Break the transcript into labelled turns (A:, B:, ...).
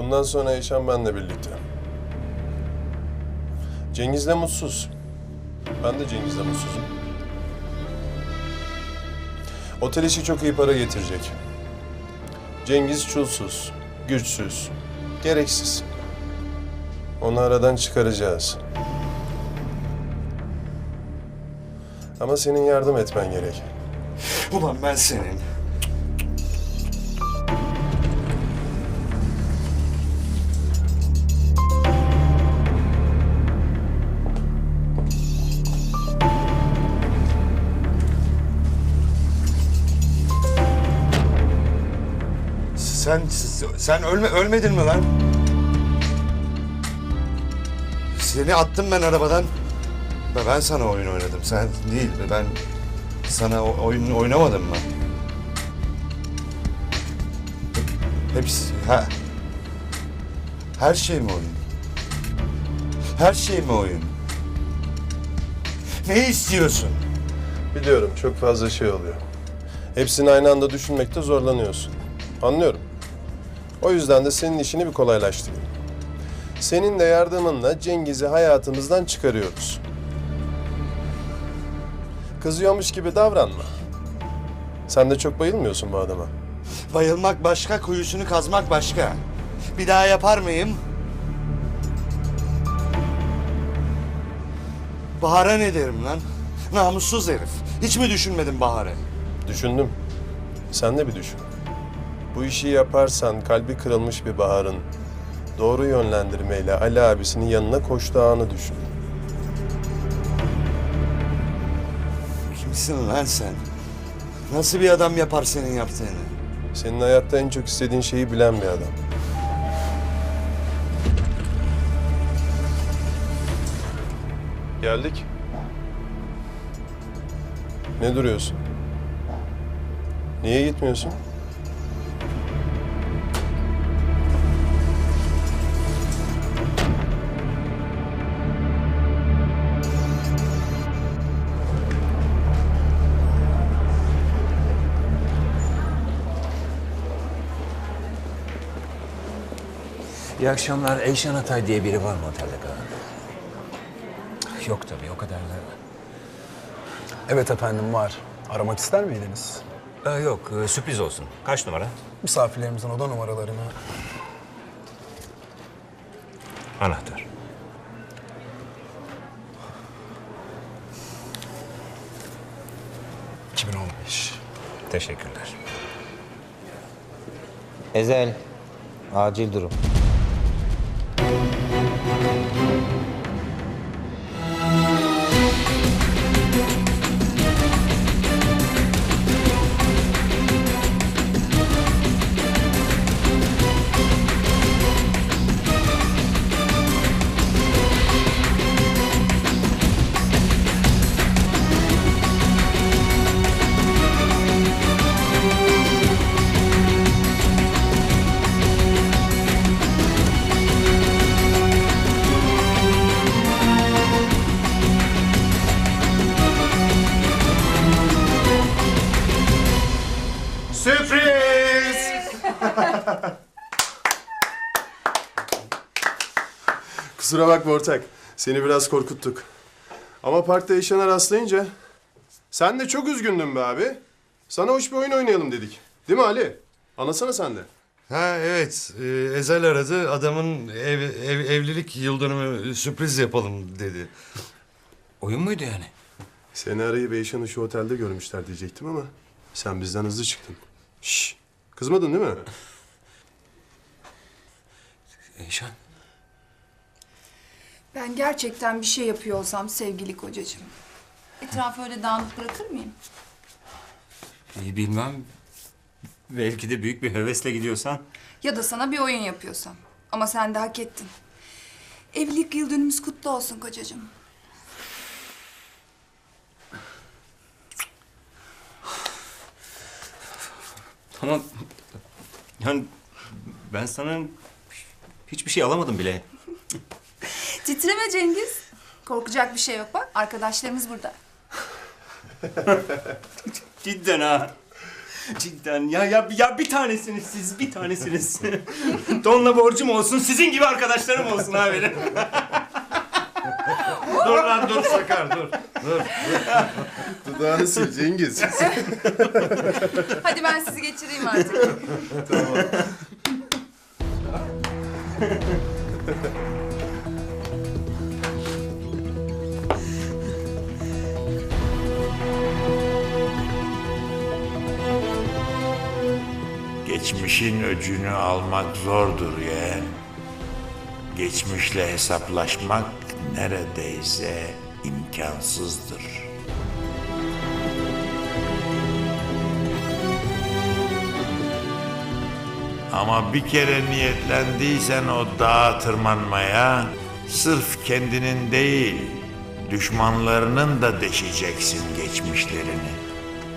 A: Bundan sonra Eşan benle birlikte. Cengiz'le mutsuz. Ben de Cengiz'le mutsuzum. Otel işi çok iyi para getirecek. Cengiz çulsuz, güçsüz, gereksiz. Onu aradan çıkaracağız. Ama senin yardım etmen gerek.
B: Ulan ben senin. Sen sen ölme ölmedin mi lan? Seni attım ben arabadan. Ben sana oyun oynadım. Sen değil. Ben sana oyun oynamadım mı? Hepsi ha. Her şey mi oyun? Her şey mi oyun? Ne istiyorsun?
A: Biliyorum çok fazla şey oluyor. Hepsini aynı anda düşünmekte zorlanıyorsun. Anlıyorum. O yüzden de senin işini bir kolaylaştırayım. Senin de yardımınla Cengiz'i hayatımızdan çıkarıyoruz. Kızıyormuş gibi davranma. Sen de çok bayılmıyorsun bu adama.
B: Bayılmak başka, kuyusunu kazmak başka. Bir daha yapar mıyım? Bahar'a ne derim lan? Namussuz herif. Hiç mi düşünmedin Bahar'ı?
A: Düşündüm. Sen de bir düşün. Bu işi yaparsan kalbi kırılmış bir Bahar'ın doğru yönlendirmeyle Ali abisinin yanına koştuğu anı düşün.
B: Kimsin lan sen? Nasıl bir adam yapar senin yaptığını?
A: Senin hayatta en çok istediğin şeyi bilen bir adam. Geldik. Ne duruyorsun? Niye gitmiyorsun?
C: İyi akşamlar. Eyşan Atay diye biri var mı otelde kalan? Yok tabii o kadar da.
D: Evet efendim var. Aramak ister miydiniz?
C: Ee, yok e, sürpriz olsun. Kaç numara?
D: Misafirlerimizin oda numaralarını.
C: Anahtar.
D: ...2015.
C: Teşekkürler.
E: Ezel, acil durum.
A: Kusura bakma ortak. Seni biraz korkuttuk. Ama parkta Eşan'a rastlayınca... Sen de çok üzgündün be abi. Sana hoş bir oyun oynayalım dedik. Değil mi Ali? Anlasana sen de.
B: Ha evet, e, Ezel aradı. Adamın ev, ev- evlilik yıl dönümü sürpriz yapalım dedi.
C: Oyun muydu yani?
A: Seni arayıp Eyşan'ı şu otelde görmüşler diyecektim ama... Sen bizden hızlı çıktın. Şş, kızmadın değil mi?
C: Eyşan.
F: Ben gerçekten bir şey yapıyor olsam sevgili kocacığım. Etrafı öyle dağınık bırakır mıyım?
C: İyi bilmem. Belki de büyük bir hevesle gidiyorsan.
F: Ya da sana bir oyun yapıyorsam. Ama sen de hak ettin. Evlilik yıl dönümümüz kutlu olsun kocacığım.
C: Ama yani ben sana hiçbir şey alamadım bile.
F: Titreme Cengiz. Korkacak bir şey yok bak. Arkadaşlarımız burada.
C: Cidden ha.
G: Cidden ya ya ya bir tanesiniz siz bir tanesiniz. Donla borcum olsun sizin gibi arkadaşlarım olsun abi benim.
B: dur lan dur Sakar dur.
A: Dudağını sil Cengiz.
F: Hadi ben sizi geçireyim artık.
H: Geçmişin öcünü almak zordur yeğen. Geçmişle hesaplaşmak neredeyse imkansızdır. Ama bir kere niyetlendiysen o dağa tırmanmaya, sırf kendinin değil, düşmanlarının da deşeceksin geçmişlerini.